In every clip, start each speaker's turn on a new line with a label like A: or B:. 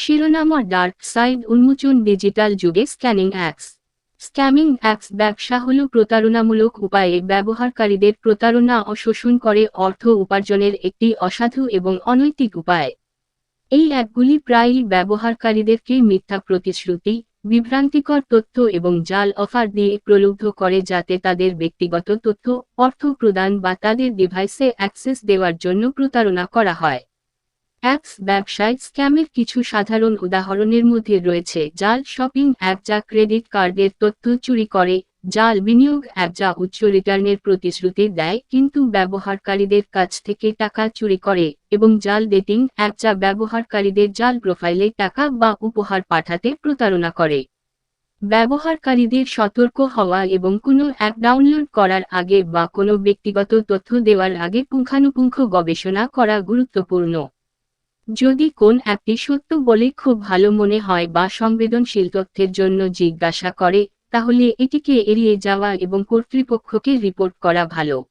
A: শিরোনামা dark side উন্মোচন digital যুগে scanning apps scamming apps ব্যবসা হল প্রতারণামূলক উপায়ে ব্যবহারকারীদের প্রতারণা ও শোষণ করে অর্থ উপার্জনের একটি অসাধু এবং অনৈতিক উপায়। এই অ্যাপগুলি প্রায়ই ব্যবহারকারীদেরকে মিথ্যা প্রতিশ্রুতি, বিভ্রান্তিকর তথ্য এবং জাল অফার দিয়ে প্রলুব্ধ করে যাতে তাদের ব্যক্তিগত তথ্য, অর্থ প্রদান বা তাদের ডিভাইসে অ্যাক্সেস দেওয়ার জন্য প্রতারণা করা হয়। অ্যাপস ব্যবসায়, স্ক্যামের কিছু সাধারণ উদাহরণের মধ্যে রয়েছে জাল শপিং অ্যাপ যা ক্রেডিট কার্ডের তথ্য চুরি করে জাল বিনিয়োগ অ্যাপ যা উচ্চ রিটার্নের প্রতিশ্রুতি দেয়, কিন্তু ব্যবহারকারীদের কাছ থেকে টাকা চুরি করে, এবং জাল ডেটিং অ্যাপ যা ব্যবহারকারীদের জাল প্রোফাইলে টাকা বা উপহার পাঠাতে প্রতারণা করে। ব্যবহারকারীদের সতর্ক হওয়া এবং কোনো অ্যাপ ডাউনলোড করার আগে বা কোনো ব্যক্তিগত তথ্য দেওয়ার আগে পুঙ্খানুপুঙ্খ গবেষণা করা গুরুত্বপূর্ণ। যদি কোন অ্যাপটি সত্য বলে খুব ভালো মনে হয় বা সংবেদনশীল তথ্যের জন্য জিজ্ঞাসা করে, তাহলে এটিকে এড়িয়ে যাওয়া এবং কর্তৃপক্ষকে রিপোর্ট করা ভালো।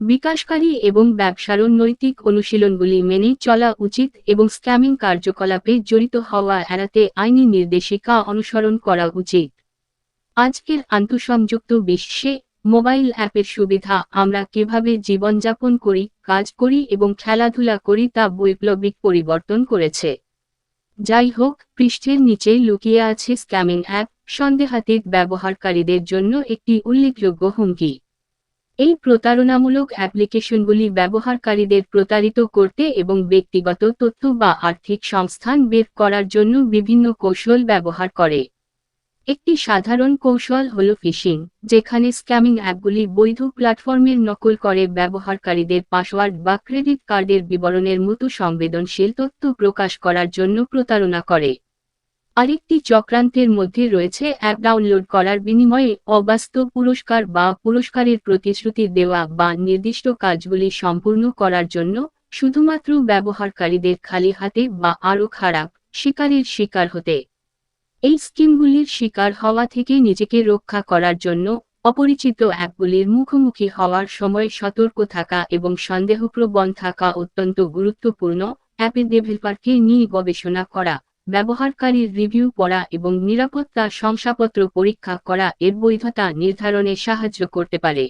A: বিকাশকারী এবং ব্যবসার নৈতিক অনুশীলনগুলি মেনে চলা উচিত এবং স্ক্যামিং কার্যকলাপে জড়িত হওয়া এড়াতে আইনি নির্দেশিকা অনুসরণ করা উচিত। আজকের আন্তঃসংযুক্ত বিশ্বে মোবাইল অ্যাপের সুবিধা, আমরা কীভাবে জীবনযাপন করি, কাজ করি এবং খেলাধুলা করি তা বৈপ্লবিক পরিবর্তন করেছে। যাই হোক, পৃষ্ঠের নিচে লুকিয়ে আছে স্ক্যামিং অ্যাপ, সন্দেহাতীত ব্যবহারকারীদের জন্য একটি উল্লেখযোগ্য হুমকি। এই প্রতারণামূলক অ্যাপ্লিকেশনগুলি ব্যবহারকারীদের প্রতারিত করতে এবং ব্যক্তিগত তথ্য বা আর্থিক সংস্থান বের করার জন্য বিভিন্ন কৌশল ব্যবহার করে। একটি সাধারণ কৌশল হল ফিশিং যেখানে স্ক্যামিং অ্যাপগুলি বৈধ প্ল্যাটফর্মের নকল করে ব্যবহারকারীদের পাসওয়ার্ড বা ক্রেডিট কার্ডের বিবরণের মতো সংবেদনশীল তথ্য প্রকাশ করার জন্য প্রতারণা করে। আরেকটি চক্রান্তের মধ্যে রয়েছে অ্যাপ ডাউনলোড করার বিনিময়ে অবাস্তব পুরস্কার বা পুরস্কারের প্রতিশ্রুতি দেওয়া বা নির্দিষ্ট কাজগুলি সম্পূর্ণ করার জন্য শুধুমাত্র ব্যবহারকারীদের খালি হাতে বা আরও খারাপ, শিকারের শিকার হতে এই স্কিমগুলির শিকার হওয়া থেকে নিজেকে রক্ষা করার জন্য অপরিচিত অ্যাপগুলির মুখোমুখি হওয়ার সময় সতর্ক থাকা এবং সন্দেহপ্রবণ থাকা অত্যন্ত গুরুত্বপূর্ণ অ্যাপের ডেভেলপারকে নিয়ে গবেষণা করা, ব্যবহারকারীর রিভিউ পড়া এবং নিরাপত্তা শংসাপত্র পরীক্ষা করা এর বৈধতা নির্ধারণে সাহায্য করতে পারে।